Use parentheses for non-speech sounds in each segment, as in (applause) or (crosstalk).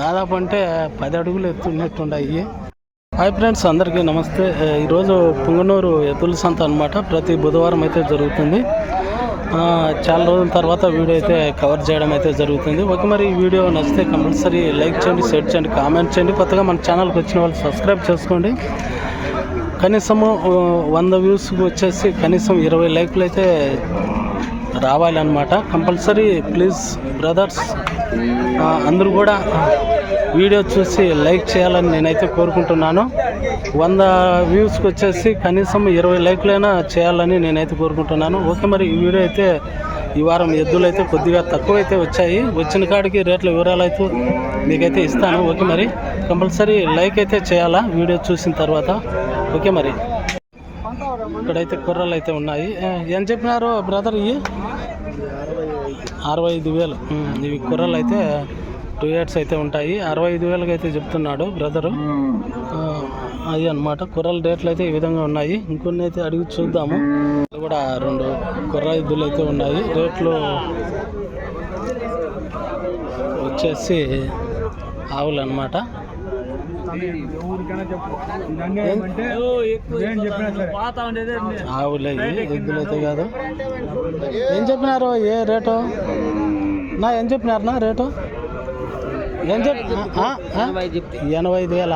దాదాపు అంటే పది అడుగులు ఎత్తున్నట్టున్నాయి హాయ్ ఫ్రెండ్స్ అందరికీ నమస్తే. ఈరోజు పుంగనూరు ఎద్దుల సంత అనమాట ప్రతి బుధవారం అయితే జరుగుతుంది. చాలా రోజుల తర్వాత వీడియో అయితే కవర్ చేయడం అయితే జరుగుతుంది. ఓకే మరి ఈ వీడియో నచ్చితే కంపల్సరీ లైక్ చేయండి షేర్ చేయండి కామెంట్ చేయండి. కొత్తగా మన ఛానల్కి వచ్చిన వాళ్ళు సబ్స్క్రైబ్ చేసుకోండి. కనీసము వంద వ్యూస్కి వచ్చేసి కనీసం ఇరవై లైక్లు అయితే రావాలన్నమాట. కంపల్సరీ ప్లీజ్ బ్రదర్స్ అందరూ కూడా వీడియో చూసి లైక్ చేయాలని నేనైతే కోరుకుంటున్నాను. వంద వ్యూస్కి వచ్చేసి కనీసం ఇరవై లైక్లైనా చేయాలని నేనైతే కోరుకుంటున్నాను. ఓకే మరి ఈ వీడియో అయితే ఈ వారం ఎద్దులు అయితే కొద్దిగా తక్కువ అయితే వచ్చాయి. వచ్చిన కాడికి రేట్ల వివరాలు అయితే మీకైతే ఇస్తాను. ఓకే మరి కంపల్సరీ లైక్ అయితే చేయాలా వీడియో చూసిన తర్వాత? ఓకే మరి ఇక్కడైతే కుర్రలు అయితే ఉన్నాయి. ఏం చెప్పినారు బ్రదర్ ఇవి అరవై ఐదు. వేలు. ఇవి కుర్రలు అయితే టూ ఇయర్స్ అయితే ఉంటాయి. అరవై ఐదు వేలకి అయితే చెప్తున్నాడు బ్రదరు. అవి అనమాట కుర్రల రేట్లు అయితే ఈ విధంగా ఉన్నాయి. ఇంకొన్ని అయితే అడిగి చూద్దాము. ఇక్కడ కూడా రెండు కుర్ర ఇద్దులు అయితే ఉన్నాయి. రేట్లు వచ్చేసి ఆవులు అనమాట ఆవులే ఇవి, ఎద్దులు అయితే కాదు. ఏం చెప్పినారు? ఏ రేటు? నా ఏం చెప్పినారు? నా రేటు? ఏం? ఎనభై ఐదు వేల.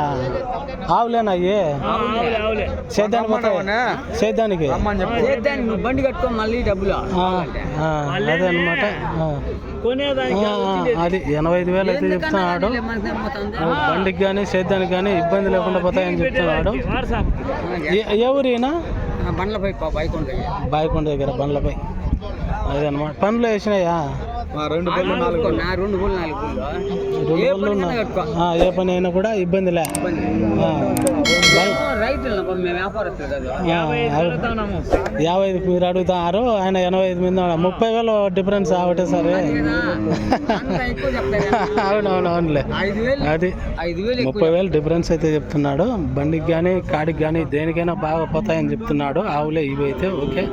ఆవులేనా అయ్యి సేద్యానికి పోతాయి. సేద్యానికి? బండి కట్టుకో మళ్ళీ డబ్బులు. అదే అనమాట అది ఎనభై ఐదు వేలు అయితే చెప్తున్నాడు బండికి కానీ సేద్యానికి కానీ ఇబ్బంది లేకుండా పోతాయని చెప్తున్నాడు ఏ- ఏ ఊరు ఈయన బండ్లపై బాయికొండ దగ్గర బండ్లపై. అదే అనమాట పనులు వేసినాయా రెండు పళ్ళు నాలుగు నా రెండు పళ్ళు నాలుగు పళ్ళు రెండు ఏ పని ఉన్నా- కట్టుకో. ఆ, ఏ పని అయినా కూడా ఆ, అవి- యాభై ఐదుకి మీరు అడుగుతారు ఆయన ఎనభై ఐదు మీద. ముప్పై వేలు డిఫరెన్స్ ఒకటే సరే. అంత ఎక్కువ చెప్తారు (laughs) అవునవును అవునులే. ఐదు వేలు అది ఐదు ముప్పై వేలు డిఫరెన్స్ అయితే చెప్తున్నాడు. బండికి కానీ కాడికి కానీ దేనికైనా బాగా పోతాయని చెప్తున్నాడు. ఆవులే ఇవి అయితే ఓకే.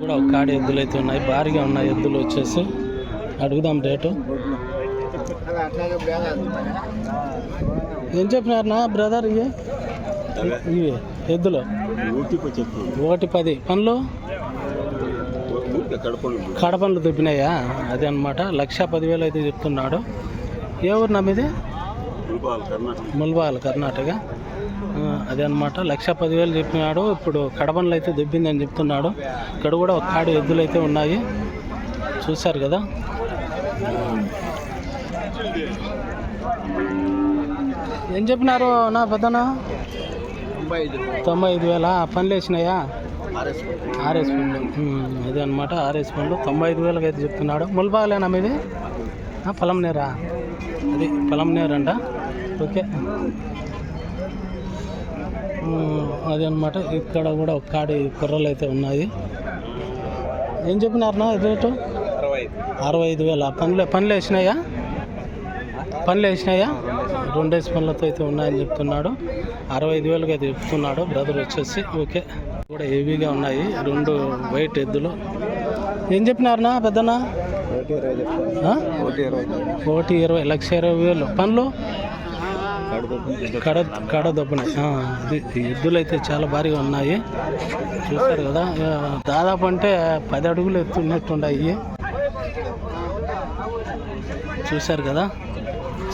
కూడా ఒక కాడి ఎద్దులు అయితే ఉన్నాయి. భారీగా ఉన్నాయి ఎద్దులు వచ్చేసి. అడుగుదాం రేటు. ఏం చెప్పినారు నా బ్రదర్ ఇవి? ఇవి ఎద్దులు. ఒకటి పది. పనులు కడపనులు దుబ్బినాయా? అదే అనమాట లక్ష పదివేలు అయితే చెప్తున్నాడు. ఏ ఊరు నమ్మిది ముల్బాల్ కర్ణాటక. అదే అనమాట లక్ష పదివేలు చెప్పినాడు. ఇప్పుడు కడపనులు అయితే దుబ్బిందని చెప్తున్నాడు. ఇక్కడ కూడా ఒక కాడు ఎద్దులు అయితే ఉన్నాయి. చూశారు కదా? ఏం చెప్పినారు నా పెద్దనా తొంభై ఐదు వేల? పనులు వేసినాయా? ఆర్ఎస్ పండ్లు అదే అనమాట ఆర్ఎస్ పండ్లు తొంభై ఐదు వేలకి అయితే చెప్తున్నాడు. ముల్బాలేనా మీది? పొలంనేరా అది పొలంనేరు అంట ఓకే అదే అనమాట ఇక్కడ కూడా ఒక కాడి కుర్రలు అయితే ఉన్నాయి. ఏం చెప్పినారు నా రేటు? అరవై ఐదు వేల? పనులు పనులు వేసినాయా? పనులు వేసినాయా? రెండేసి పనులతో అయితే ఉన్నాయని చెప్తున్నాడు. అరవై ఐదు వేలుగా అయితే చెప్తున్నాడు. బ్రదర్ వచ్చేసి ఓకే. కూడా హెవీగా ఉన్నాయి. రెండు వైట్ ఎద్దులు. ఏం చెప్పినారనా పెద్దనా ఒకటి ఇరవై లక్ష ఇరవై వేలు. పనులు కడ కడ దొబ్బునాయి. ఈ ఎద్దులు అయితే చాలా భారీగా ఉన్నాయి. చూస్తారు కదా? దాదాపు అంటే పది అడుగులు ఎత్తున్నట్టున్నాయి చూశారు కదా?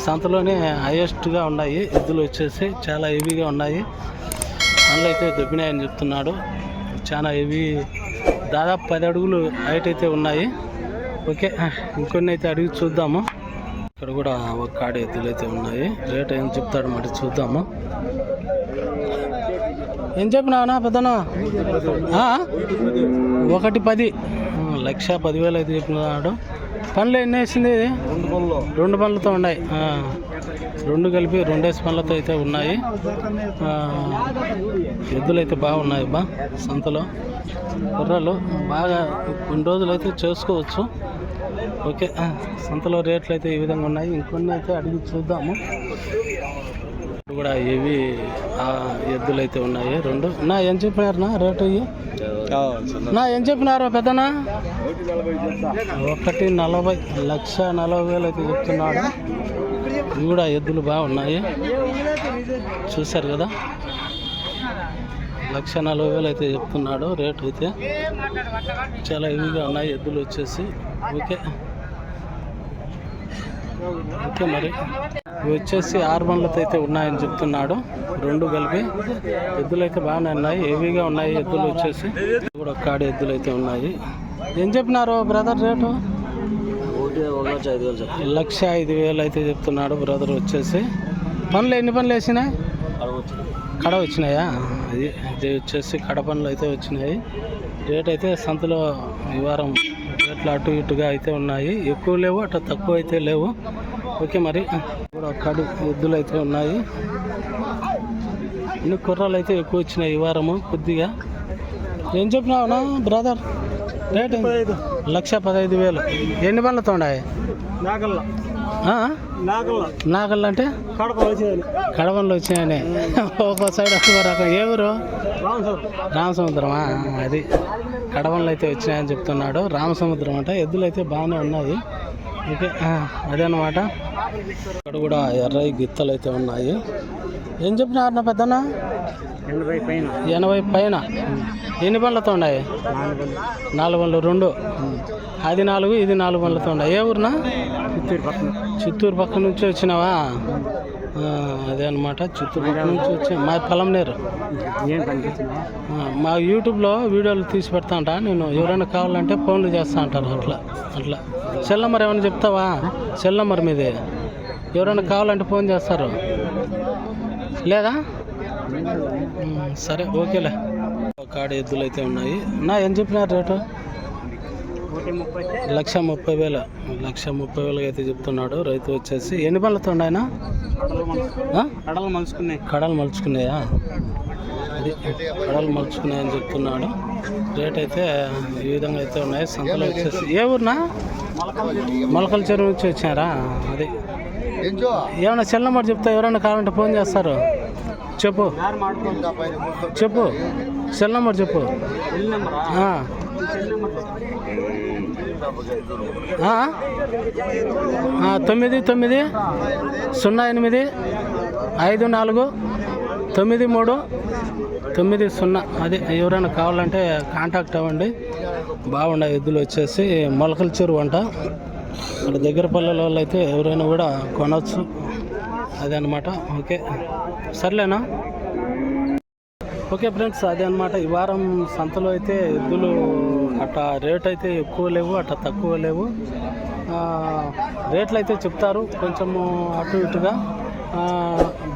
సంతలోనే హైయెస్ట్గా ఉన్నాయి. ఎద్దులు వచ్చేసి చాలా హెవీగా ఉన్నాయి. అందులో అయితే దొబ్బినాయని చెప్తున్నాడు. చాలా హెవీ దాదాపు పది అడుగులు హైట్ అయితే ఉన్నాయి. ఓకే ఇంకొన్ని అయితే అడిగి చూద్దాము. ఇక్కడ కూడా ఒక కాడి ఎద్దులు అయితే ఉన్నాయి. రేట్ ఏం చెప్తాడు మరి చూద్దాము. ఏం చెప్పినావునా పెద్దనా ఒకటి పది. లక్ష పదివేలు అయితే చెప్పినాడు. పనులు ఎన్ని వేసింది? రెండు పనులతో ఉన్నాయి. రెండు కలిపి రెండేసి పనులతో అయితే ఉన్నాయి. ఎద్దులు అయితే బాగున్నాయి బా సంతలో. కుర్రలు బాగా కొన్ని రోజులు అయితే చేసుకోవచ్చు. ఓకే సంతలో రేట్లు అయితే ఈ విధంగా ఉన్నాయి. ఇంకొన్ని అయితే అడిగి చూద్దాము. కూడా ఇవి ఎద్దులు అయితే ఉన్నాయి. రెండు. నా ఏం చెప్పినారు నా రేటు ఇవి? నా ఏం చెప్పినారు పెద్దనా? ఒకటి నలభై లక్ష నలభై వేలు అయితే చెప్తున్నాడు. ఇవి కూడా ఎద్దులు బాగున్నాయి చూశారు కదా? లక్ష నలభై వేలు అయితే చెప్తున్నాడు రేట్ అయితే. చాలా హెవీగా ఉన్నాయి ఎద్దులు వచ్చేసి. ఓకే. ఓకే మరి. ఇవి వచ్చేసి ఆరు బండ్లతో అయితే ఉన్నాయని చెప్తున్నాడు. రెండు కలిపి ఎద్దులు అయితే బాగానే ఉన్నాయి. హెవీగా ఉన్నాయి ఎద్దులు వచ్చేసి. కూడా కాడి ఎద్దులు అయితే ఉన్నాయి. ఏం చెప్పినారు బ్రదర్ రేటు? లక్ష ఐదు వేలు అయితే చెప్తున్నాడు బ్రదర్ వచ్చేసి. పనులు ఎన్ని పనులు వేసినాయి? కడ వచ్చినాయా? అది ఇది వచ్చేసి కడ పనులు అయితే వచ్చినాయి. రేట్ అయితే సంతలో ఈ వారం రేట్లు అటు ఇటుగా అయితే ఉన్నాయి. ఎక్కువ లేవు అటు తక్కువ అయితే లేవు. ఓకే మరి. కూడా కడు ఎద్దులు అయితే ఉన్నాయి. ఇన్ని కుర్రాలు అయితే ఎక్కువ వచ్చినాయి ఈ వారము కొద్దిగా. ఏం చెప్పినావునా బ్రదర్ రేట్? లక్ష పదహైదు వేలు. ఎన్ని పనులతో ఉన్నాయి నాగల్లా ఆ? నాగల్లా. నాగళ్ళు అంటే? కడప వచ్చేది కడవలు వచ్చినాయని ఒక్కో సైడ్ ఒక్కో రకం ఏ ఊరు? రామసముద్రమా? అది కడవలు అయితే వచ్చినాయని చెప్తున్నాడు. రామసముద్రం అంట. ఎద్దులు అయితే బాగానే ఉన్నాయి. ఓకే అదేనమాట ఇక్కడ కూడా ఎర్రయి గిత్తలు అయితే ఉన్నాయి. ఏం చెప్పినారు నా పెద్దనా ఎనభై పైన. ఎన్ని బండ్లతో ఉన్నాయి? నాలుగు బండ్లు. రెండు. అది నాలుగు ఇది నాలుగు బండ్లతో ఉన్నాయి. ఏ ఊరినా? చిత్తూరు పక్కన. చిత్తూరు పక్క నుంచి వచ్చినావా? అదే అనమాట చిత్తూరు పక్క నుంచి వచ్చి. మా కనిపించిందా ఆ, మా యూట్యూబ్లో వీడియోలు తీసి పెడతా అంట నేను ఎవరైనా కావాలంటే ఫోన్లు చేస్తా అంటారు. అట్లా అట్లా. సెల్ నెంబర్ ఏమైనా చెప్తావా? సెల్ నెంబర్ మీది. ఎవరైనా కావాలంటే ఫోన్ చేస్తారు. లేదా? సరే ఓకేలే. కాడ ఎద్దులు అయితే ఉన్నాయి. నా ఏం చెప్పినారు రేటు? లక్ష ముప్పై వేలు. లక్ష ముప్పై వేలు అయితే చెప్తున్నాడు. రైతు వచ్చేసి ఎన్ని పనులతో ఉన్నాయన కడలు మలుచుకున్నాయి కడలు మలుచుకున్నాయా? అది కడలు మలుచుకున్నాయని చెప్తున్నాడు. రేట్ అయితే ఈ విధంగా అయితే ఉన్నాయి. సంతలో వచ్చేసి ఏ ఊరినా? మొలకల చెరువు నుంచి వచ్చారా అది. ఏమైనా సెల్ నెంబర్ చెప్తా ఎవరైనా కావాలంటే ఫోన్ చేస్తారు. చెప్పు. చెప్పు. సెల్ నెంబర్ చెప్పు. తొమ్మిది తొమ్మిది సున్నా ఎనిమిది ఐదు నాలుగు తొమ్మిది మూడు తొమ్మిది సున్నా. అదే ఎవరైనా కావాలంటే కాంటాక్ట్ అవ్వండి. బాగున్నాయి ఎద్దులు వచ్చేసి మొలకల చెరువు అంట. అక్కడ దగ్గర పల్లెల వాళ్ళు అయితే ఎవరైనా కూడా కొనవచ్చు అదే అనమాట ఓకే. సర్లేనా? ఓకే ఫ్రెండ్స్ అదే అనమాట ఈ వారం సంతలో అయితే ఎద్దులు అట్లా రేట్ అయితే ఎక్కువ లేవు అట్లా తక్కువ లేవు. రేట్లు అయితే చెప్తారు. కొంచెము అటు ఇటుగా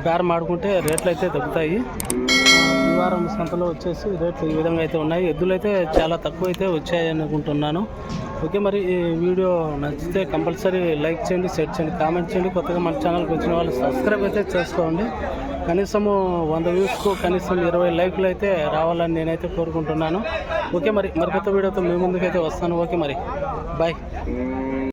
బేరం ఆడుకుంటే రేట్లు అయితే తగ్గుతాయి. ఈ వారం సంతలో వచ్చేసి రేట్లు ఈ విధంగా అయితే ఉన్నాయి. ఎద్దులు అయితే చాలా తక్కువ అయితే వచ్చాయి అనుకుంటున్నాను. ఓకే మరి ఈ వీడియో నచ్చితే కంపల్సరీ లైక్ చేయండి షేర్ చేయండి కామెంట్ చేయండి. కొత్తగా మన ఛానల్కి వచ్చిన వాళ్ళు సబ్స్క్రైబ్ అయితే చేసుకోండి. కనీసము వంద వ్యూస్కు కనీసం ఇరవై లైక్లు అయితే రావాలని నేనైతే కోరుకుంటున్నాను. ఓకే మరి మరికొత్త వీడియోతో మీ ముందుకైతే వస్తాను. ఓకే మరి. బాయ్.